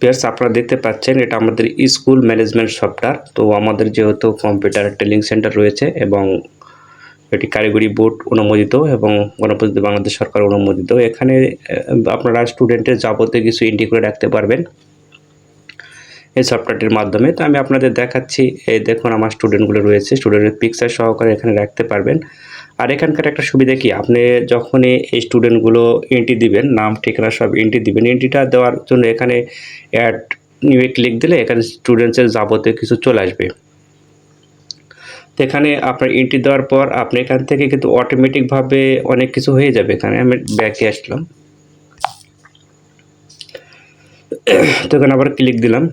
Pairs আপনারা দেখতে পাচ্ছেন, এটা আমাদের স্কুল ম্যানেজমেন্ট সফটওয়্যার। তো আমাদের যেহেতু কম্পিউটার ট্রেনিং সেন্টার রয়েছে এবং এটি কারিগরি বোর্ড অনুমোদিত এবং গণপ্রজাতন্ত্রী বাংলাদেশ সরকার অনুমোদিত। এখানে আপনারা স্টুডেন্টের যাবতীয় কিছু এন্ট্রি করে রাখতে পারবেন এই সফটওয়্যারটির মাধ্যমে। তো আমি আপনাদের দেখাচ্ছি, এই দেখুন আমার স্টুডেন্টগুলো রয়েছে, স্টুডেন্টের পিকচার সহকারে এখানে রাখতে পারবেন। আর এখানকার একটা সুবিধা কি? আপনি যখনই এই স্টুডেন্টগুলো এন্ট্রি দিবেন, নাম, ঠিকানা সব এন্ট্রি দিবেন এন্ট্রিটা দেওয়ার জন্য এখানে অ্যাড নিউ ক্লিক দিলে এখানে স্টুডেন্টসের যাবতীয় কিছু চলে আসবে। তো এখানে আপনার এন্ট্রি দেওয়ার পর আপনি এখান থেকে কিন্তু অটোমেটিকভাবে অনেক কিছু হয়ে যাবে এখানে। আমি ব্যাকে আসলাম। তো এখানে আবার ক্লিক দিলাম।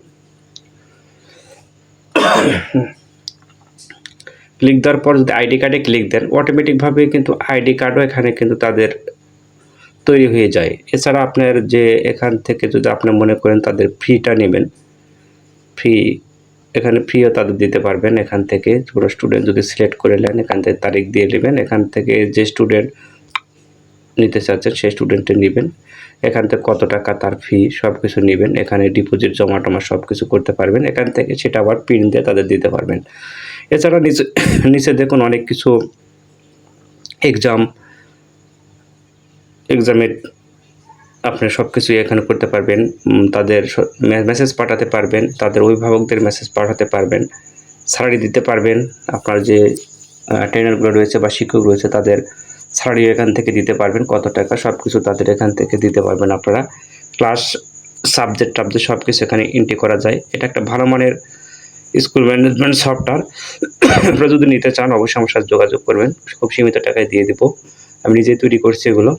ক্লিক দেওয়ার পর যদি আইডি কার্ডে ক্লিক দেন অটোমেটিকভাবে কিন্তু আইডি কার্ডও এখানে কিন্তু তাদের তৈরি হয়ে যায়। এছাড়া আপনার যে এখান থেকে যদি আপনি মনে করেন তাদের ফিটা নেবেন ফি এখানে ফিও তাদের দিতে পারবেন। এখান থেকে পুরো স্টুডেন্ট যদি সিলেক্ট করে নেন, এখান থেকে তারিখ দিয়ে নেবেন। এখান থেকে যে স্টুডেন্ট নিতে চাচ্ছেন, সেই স্টুডেন্টে নেবেন। এখান থেকে কত টাকা তার ফি সব কিছু নেবেন। এখানে ডিপোজিট জমা টমা সব কিছু করতে পারবেন। এখান থেকে সেটা আবার প্রিন্ট দিয়ে তাদের দিতে পারবেন। এছাড়া নিচে নিচে দেখুন অনেক কিছু এক্সাম এক্সামের আপনি সব কিছু এখানে করতে পারবেন। তাদের মেসেজ পাঠাতে পারবেন। তাদের অভিভাবকদের মেসেজ পাঠাতে পারবেন। স্যালারি দিতে পারবেন। আপনার যে ট্রেনারগুলো রয়েছে বা শিক্ষক রয়েছে তাদের স্যালারি এখান থেকে দিতে পারবেন কত টাকা সব কিছু তাদের এখান থেকে দিতে পারবেন আপনারা। ক্লাস সাবজেক্ট টাবজেক্ট সব কিছু এখানে এন্ট্রি করা যায়। এটা একটা ভালো মানের স্কুল ম্যানেজমেন্ট সফটওয়্যার। আপনারা যদি নিতে চান, অবশ্যই আমার সাথে যোগাযোগ করবেন। খুব সীমিত টাকায় দিয়ে দেবো। আমি নিজেই তৈরি করছি এগুলো।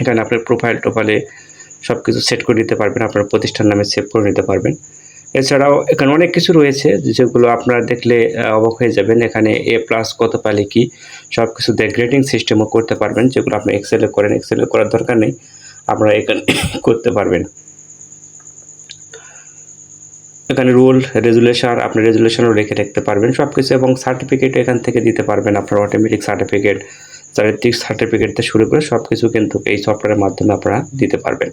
এখানে আপনার প্রোফাইল টোফাইলে সব কিছু সেট করে নিতে পারবেন। আপনার প্রতিষ্ঠান নামে সেভ করে নিতে পারবেন। এছাড়াও এখানে অনেক কিছু রয়েছে যেগুলো আপনারা দেখলে অবাক হয়ে যাবেন। এখানে এ প্লাস কত পালে কি সব কিছু গ্রেডিং সিস্টেমও করতে পারবেন, যেগুলো আপনি এক্সেলে করেন। এক্সেলে করার দরকার নেই, আপনারা এখানে করতে পারবেন। এখানে রুল রেজুলেশন আপনি রেজুলেশনও রেখে রাখতে পারবেন সব কিছু এবং সার্টিফিকেট এখান থেকে দিতে পারবেন আপনার অটোমেটিক সার্টিফিকেট চারিত্রিক সার্টিফিকেট শুরু করে সব কিছু কিন্তু এই সফটওয়্যারের মাধ্যমে আপনারা দিতে পারবেন।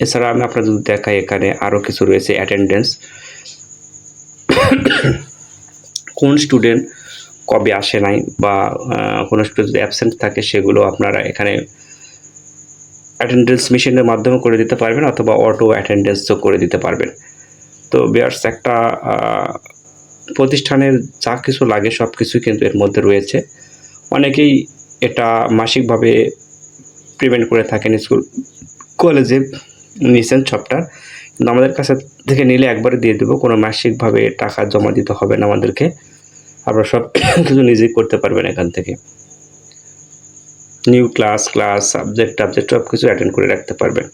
এছাড়া আমি আপনার যদি দেখাই এখানে আরও কিছু রয়েছে অ্যাটেন্ডেন্স কোন স্টুডেন্ট কবে আসে নাই বা কোনো স্টুডেন্ট যদি অ্যাবসেন্ট থাকে সেগুলো আপনারা এখানে অ্যাটেন্ডেন্স মেশিনের মাধ্যমে করে দিতে পারবেন অথবা অটো অ্যাটেন্ডেন্সও করে দিতে পারবেন। তো বিয়ার্স একটা প্রতিষ্ঠানের যা কিছু লাগে সব কিছু কিন্তু এর মধ্যে রয়েছে। অনেকেই এটা মাসিকভাবে পেমেন্ট করে থাকেন স্কুল, কলেজে নিছেন সবটা কিন্তু আমাদের কাছে থেকে নিলে একবারে দিয়ে দেবো। কোনো মাসিকভাবে টাকা জমা দিতে হবে না আমাদেরকে। আপনারা সব কিছু নিজেই করতে পারবেন এখান থেকে। নিউ ক্লাস ক্লাস সাবজেক্ট টাবজেক্ট সব কিছু অ্যাটেন্ড করে রাখতে পারবেন।